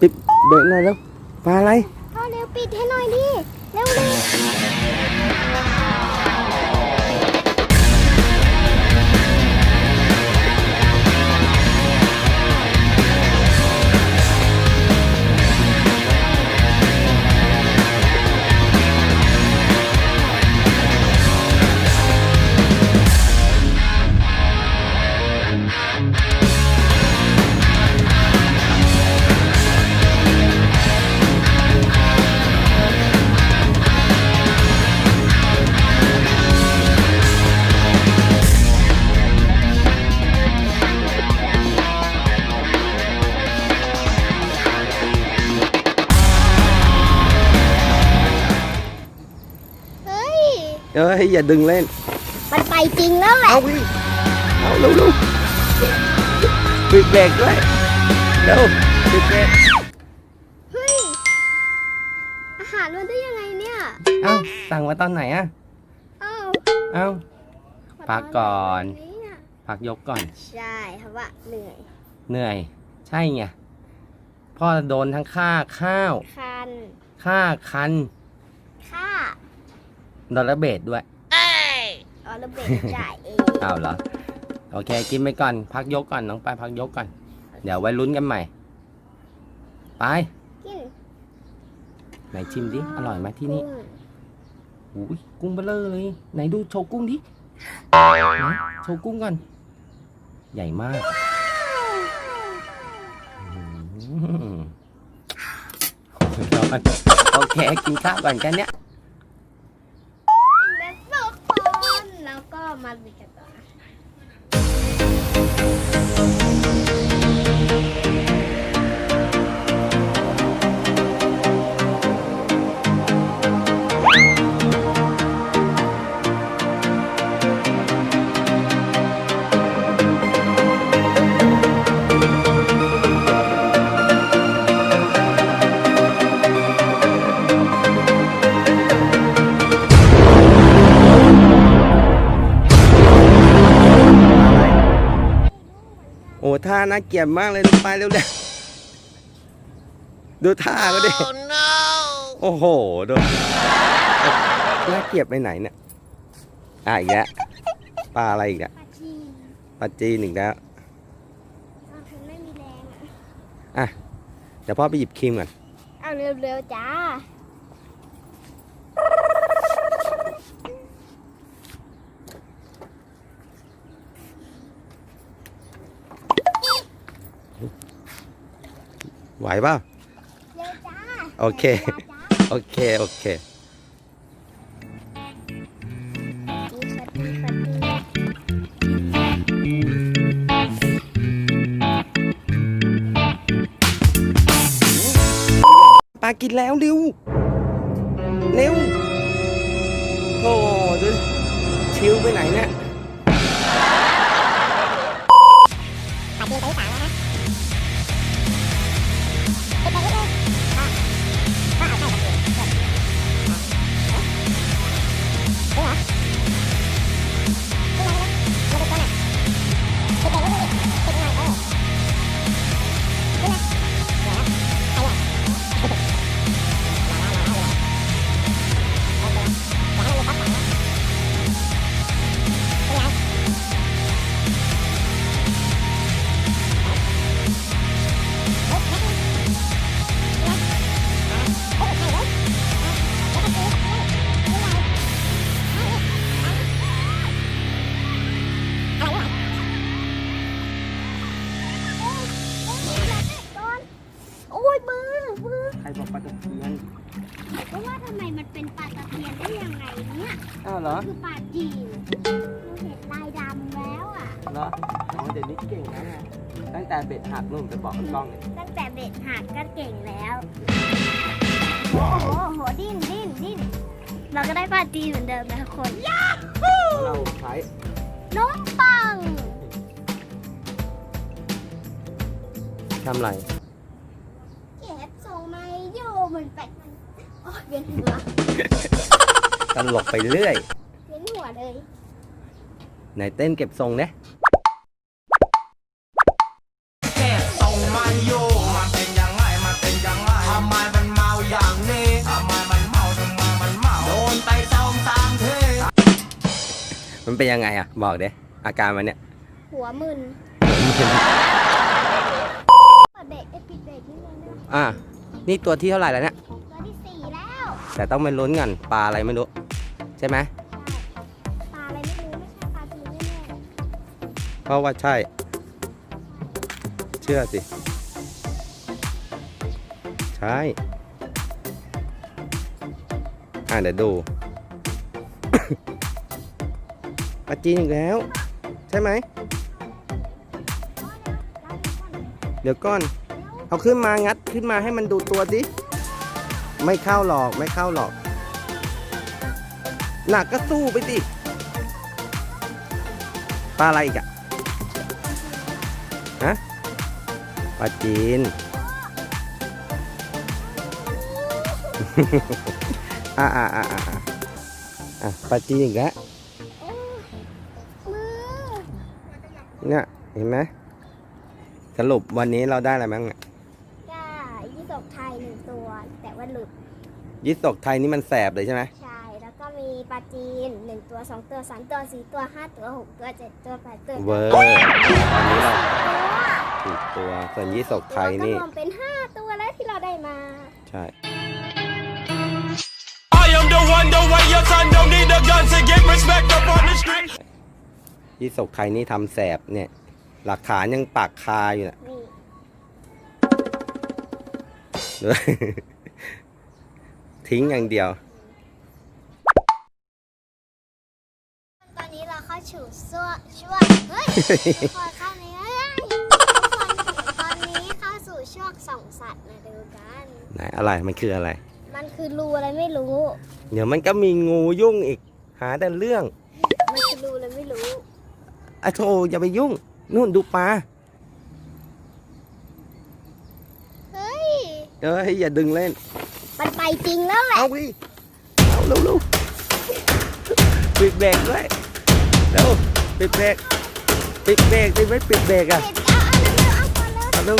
ปิดเบรกหน่อยแล้วปลาอะไรพ่อเร็วปิดให้หน่อยดิ เร็วเร็ว เอ้ยอย่าดึงเล่น มันไปจริงแล้วแหละเอาพี่เอาเร็วเร็วปิดเบรกด้วยเร็วปิดเบรกเฮ้ยอาหารมันได้ยังไงเนี่ย เอ้าสั่งมาตอนไหนอะเอ้าเอ้า พักก่อนมาตไหเยพักยกก่อน ใช่เพราะว่าเหนื่อยเหนื่อย ใช่ไงพ่อโดนทั้งค่าข้าว คัน ค่าคันค่า ดอลลาร์เบดด้วยออระเบิดจ่ายเองเอาเหรอ โอเค กินไปก่อน พักยกก่อน น้องไปายพักยกก่อน เดี๋ยวไว้ลุ้นกันใหม่ ไป กินไหนชิมดิ อร่อยไหมที่นี่กุ้งอุ้ยกุ้งเบลเลอร์เลย ไหนดูโชว์กุ้งดิไหนโชว์กุ้งก่อน ใหญ่มากอืมสุดยอดโอเค กินข้าวก่อนกันเนี้ย แบบสองคน แล้ ท่าน่าเกลียดมากเลยดูไปเร็วๆดูท่าก็ดิโอ้โหดูน่าเกลียดไปไหนเนี่ยอะอีกแล้วปลาอะไรอีกแล้วปลาจีนปลาจีนอีกแล้วอ้าวฉันไม่มีแรงอะเดี๋ยวพ่อไปหยิบครีมก่อนเอาเร็วๆจ้า ไหวเปล่าเร็วจ้าโอเคร็วจ้าโอเค โอเคนี่ค่ะนี่ค่ะนี่ปลากินแล้วเร็ว เร็วโอ้ดูดิชิวไปไหนเนี่ยาวเหรอคือปลาจีนเราเห็นลายดำแล้วอะ เหรออ๋อเดี๋ยวนี้เก่งนะเนี่ยตั้งแต่เบ็ดหักนู่นไปบอกกล้องเลยตั้งแต่เบ็ดหักก็เก่งแล้ว โอ้โหโอ้โหดิ้นดิ้นดิ้นเราก็ได้ปลาจีนเหมือนเดิมนะทุกคนเราใช้น้องปังทำไรเก็บส่งมาโยมันแปลกมันโอ้ยเวียนหัว ตลกไปเรื่อยเว้นหัวเลยไหนเต้นเก็บทรงเนี่ยเทรงมาโยมาเต้นยังไงมาเต้นยังไงทำไมมันเมาอย่างนี้ทำไมมันเมาทำไมมันเมาโดนไปสองสามเทมันเป็นยังไงอะ บอกเด้อาการมันเนี่ยหัวมึนอะนี่ตัวที่เท่าไหร่แล้วเนี่ยตัวที่สี่แล้ว แต่ต้องไปลุ้นกันปลาอะไรไม่รู้ ใช่ไหมปลาอะไรไม่รู้ไม่ใช่ปลาตัวนี้แน่เพราะว่าใช่ เชื่อสิ ใช่อะเดี๋ยวดู ปลาจีนอีกแล้ว ใช่ไหม เดี๋ยวก่อน เอาขึ้นมางัดขึ้นมาให้มันดูตัวสิ ไม่เข้าหรอกไม่เข้าหรอก หนักก็สู้ไปสิปลาอะไรอีกอะฮะปลาจีน อ่าอ่าอ่าอ่าอะปลาจีนอีกแล้วมือเนี่ยเห็นไหมสรุปวันนี้เราได้อะไรบ้างเนี่ยก็ยี่สกไทยหนึ่งตัว แต่ว่าหลุดยิสกไทยนี่มันแสบเลยใช่ไหมใช่แล้วก็ มีปลาจีนหนึ่งตัวสองตัวสามตัวสี่ตัวห้าตัวหกตัวเจ็ดตัวแปดตัวเวอร์วันนี้เราถูกตัวส่วนยิสกไทยนี่ก็รวมเป็นห้าตัวแล้วที่เราได้มา ใช่ I am the one, the way your son don't need a gun to get respect up on the street. ยิสกไทยนี่ทำแสบเนี่ย หลักฐานยังปากคาอยู่นะนี่ด้วยทิ้งอย่างเดียว ขอเข้าในเอ้ยตอนนี้เข้าสู่ช่วงส่องสัตว์มาดูกัน ไหนอะไรมันคืออะไร มันคือรูอะไรไม่รู้ เดี๋ยวมันก็มีงูยุ่งอีก หาแต่เรื่อง มันคือรูอะไรไม่รู้อะโธอย่าไปยุ่ง นู่นดูปลา เฮ้ย เอ้ยอย่าดึงเล่น มันไปจริงแล้วแหละเอาดิเอาเร็วเร็วปิดเบรกด้วยเร็วปิดเบรก ปิดเบรกดิไม่ปิดเบรกอะเด็ดเอาเอาเร็วๆเอาก่อนเร็วเอาเร็ว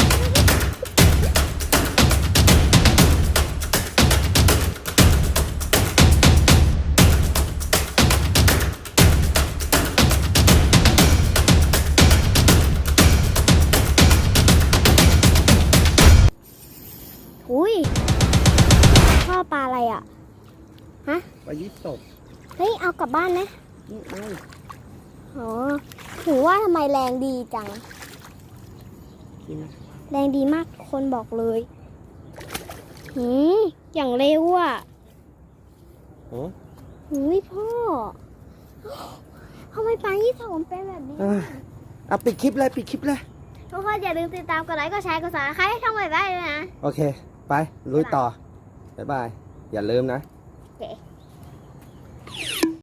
ๆอุ้ยพ่อปลาอะไรอะปลายิสกเฮ้ย เอากลับบ้านไหมนี่เอา อ๋อ ถือว่าทำไมแรงดีจังกินไหมแรงดีมากคนบอกเลยหืมอย่างเร็วอะโอ้หืมพ่อทำไมปลายี่สองเป็นแบบนี้อะเอาปิดคลิปเลยปิดคลิปเลยทุกคนอย่าลืมติดตามกดไลค์กดแชร์กดซับสไครต์ให้ช่องใหม่ได้เลยนะ โอเค ไป ลุยต่อ บ๊ายบาย อย่าลืมนะ